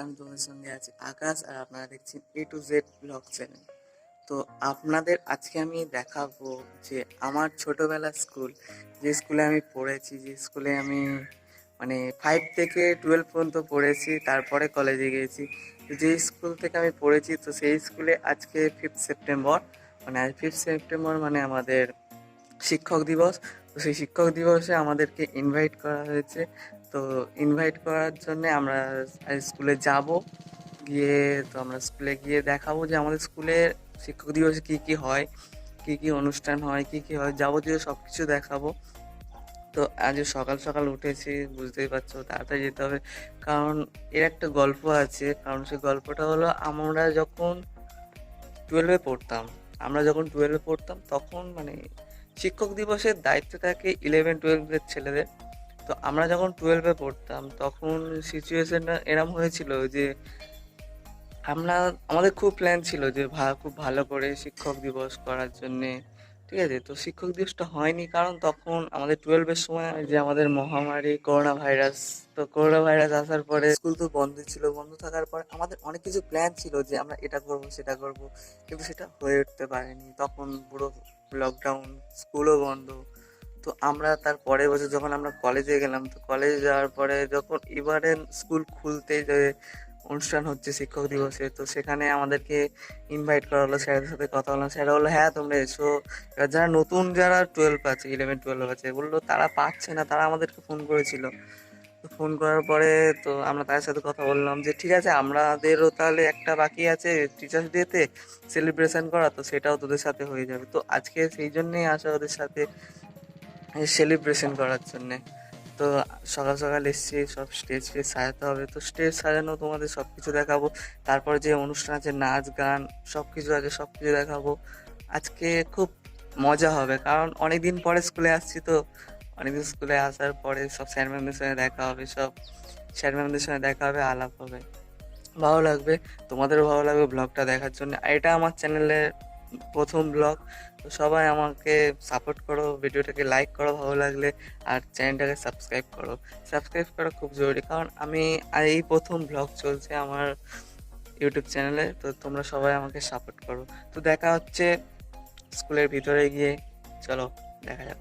আমি তোমাদের সঙ্গে আছি আকাশ আর আপনারা দেখছেন A to Z blog channel তো আপনাদের আজকে আমি দেখাবো যে আমার ছোটবেলার স্কুল যে স্কুলে আমি পড়েছি, যে স্কুলে আমি মানে ফাইভ থেকে টুয়েলভ পর্যন্ত পড়েছি, তারপরে কলেজে গিয়েছি। তো যে স্কুল থেকে আমি পড়েছি, তো সেই স্কুলে আজকে ফিফথ সেপ্টেম্বর মানে আজ ফিফথ সেপ্টেম্বর মানে আমাদের শিক্ষক দিবস। তো সেই শিক্ষক দিবসে আমাদেরকে ইনভাইট করা হয়েছে। তো ইনভাইট করার জন্য আমরা স্কুলে যাব। গিয়ে তো আমরা স্কুলে গিয়ে দেখাবো যে আমাদের স্কুলের শিক্ষক দিবসে কী কী হয়, কী কী অনুষ্ঠান হয়, কী কী হয়, যাবতীয় সব কিছু দেখাবো। তো আজ সকাল সকাল উঠেছি, বুঝতেই পারছ, তাড়াতাড়ি যেতে হবে। কারণ এর একটা গল্প আছে, কারণ সেই গল্পটা হলো আমরা যখন টুয়েলভে পড়তাম, আমরা যখন টুয়েলভে পড়তাম, তখন মানে শিক্ষক দিবসের দায়িত্ব থাকে ইলেভেন টুয়েলভের ছেলেদের। তো আমরা যখন টুয়েলভে পড়তাম, তখন সিচুয়েশনটা এরম হয়েছিল যে, আমরা, আমাদের খুব প্ল্যান ছিল যে খুব ভালো করে শিক্ষক দিবস করার জন্যে, ঠিক আছে? তো শিক্ষক দিবসটা হয়নি কারণ তখন আমাদের টুয়েলভের সময় যে আমাদের মহামারী করোনা ভাইরাস তো করোনা ভাইরাস আসার পরে স্কুল তো বন্ধ ছিল। বন্ধ থাকার পর আমাদের অনেক কিছু প্ল্যান ছিল যে, আমরা এটা করব, সেটা করব, কিন্তু সেটা হয়ে উঠতে পারেনি। তখন পুরো লকডাউন স্কুলও বন্ধ। তো আমরা তার পরের বছর যখন আমরা কলেজে গেলাম, তো কলেজে যাওয়ার পরে যখন এবারে স্কুল খুলতে যে অনুষ্ঠান হচ্ছে শিক্ষক দিবসে, তো সেখানে আমাদেরকে ইনভাইট করা হলো স্যারের সাথে কথা বললাম। স্যার বলল হ্যাঁ তোমরা এসো। এবার যারা নতুন, যারা টুয়েলভ আছে ইলেভেন টুয়েলভ আছে, বলল, তারা পাচ্ছে না, তারা আমাদেরকে ফোন করেছিল। তো ফোন করার পরে তো আমরা তাদের সাথে কথা বললাম যে, ঠিক আছে আমাদেরও তাহলে একটা বাকি আছে টিচার্স ডেতে সেলিব্রেশন করা, তো সেটাও তোদের সাথে হয়ে যাবে। তো আজকে সেই জন্যেই আসা ওদের সাথে সেলিব্রেশন করার জন্যে। তো সকাল সকাল এসছি, সব স্টেজ ফেজ সাজাতে হবে। তো স্টেজ সাজানো, তোমাদের সব কিছু দেখাবো। তারপরে যে অনুষ্ঠান আছে, নাচ, গান সব কিছু আছে সব কিছু দেখাবো। আজকে খুব মজা হবে, কারণ অনেক দিন পরে স্কুলে আসছি তো। অনেকদিন স্কুলে আসার পরে সব স্যার ম্যামদের সঙ্গে দেখা হবে, সব স্যার ম্যামদের সঙ্গে দেখা হবে, আলাপ হবে। ভালো লাগবে, তোমাদেরও ভালো লাগবে ব্লগটা দেখার জন্য। এটা আমার চ্যানেলের প্রথম ব্লগ তো সবাই আমাকে সাপোর্ট করো, ভিডিওটাকে লাইক করো ভালো লাগলে, আর চ্যানেলটাকে সাবস্ক্রাইব করো। সাবস্ক্রাইব করা খুব জরুরি, কারণ আমি এই প্রথম ব্লগ চলছে আমার ইউটিউব চ্যানেলে তো তোমরা সবাই আমাকে সাপোর্ট করো। তো দেখা হচ্ছে স্কুলের ভিতরে গিয়ে, চলো, দেখা যাক।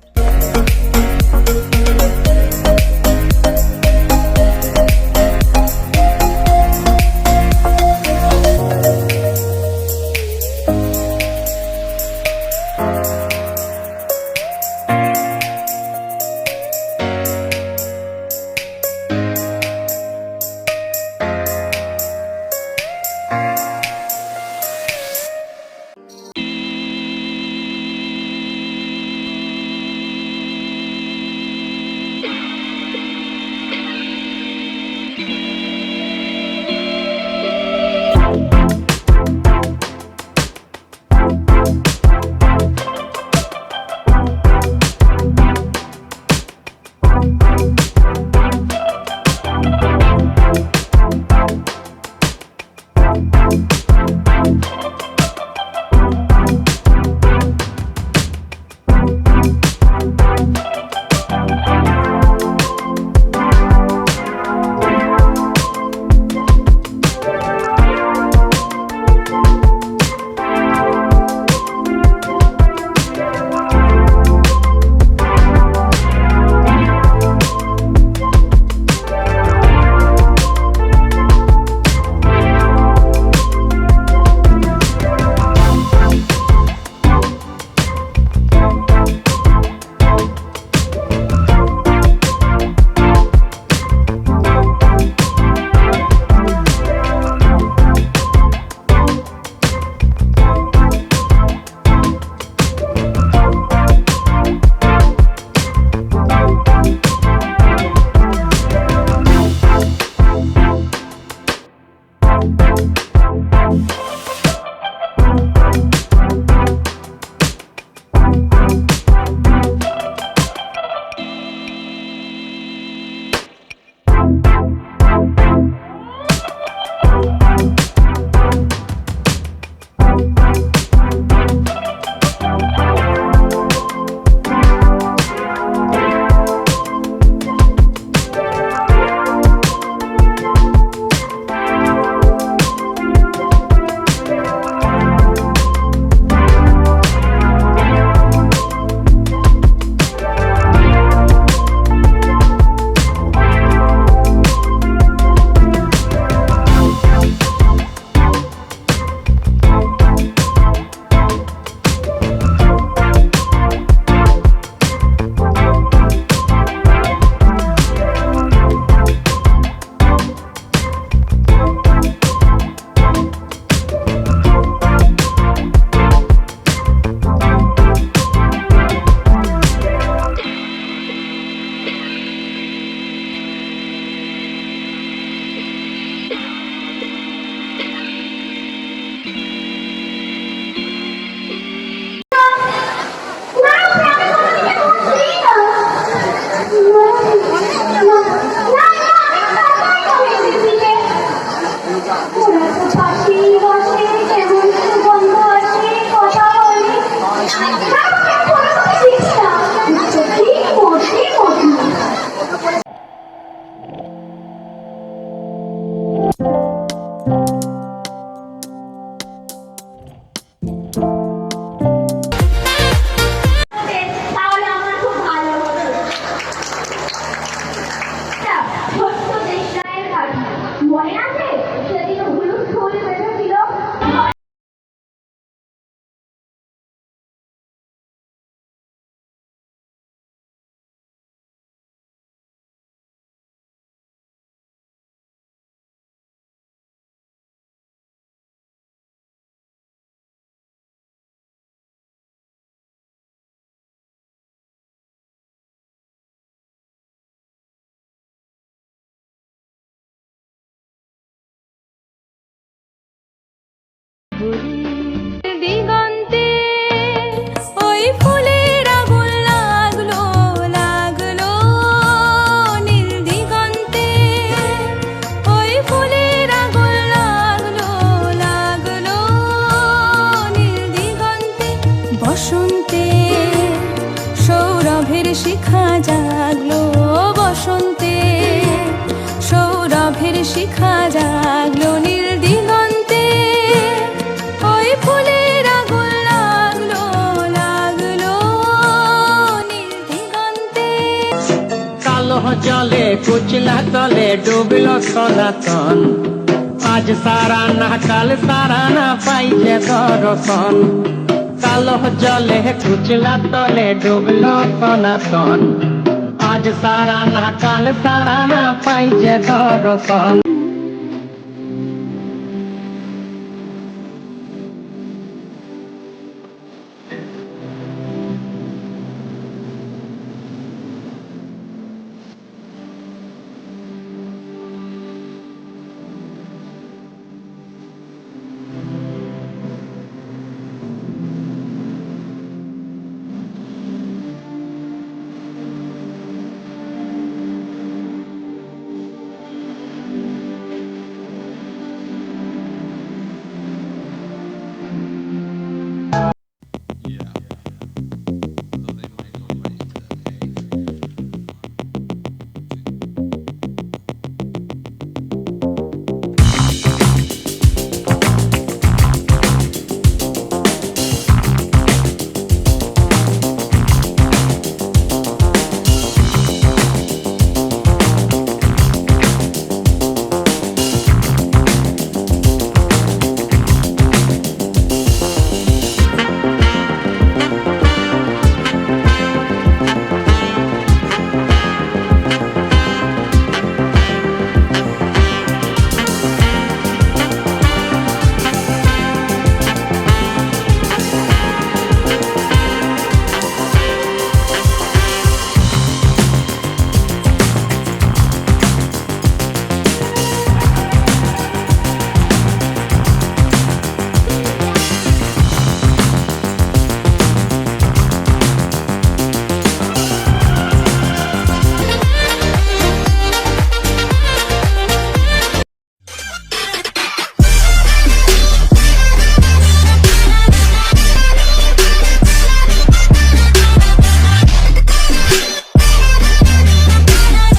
Would you? জলে কুচলা তলে ডুবল সনাতন। আজ সারা না, কাল সারা না পাইছে দর্শন কালো জলে কুচলা তলে ডুবল সনাতন। আজ সারা না, কাল সারা না পাইছে দর্শন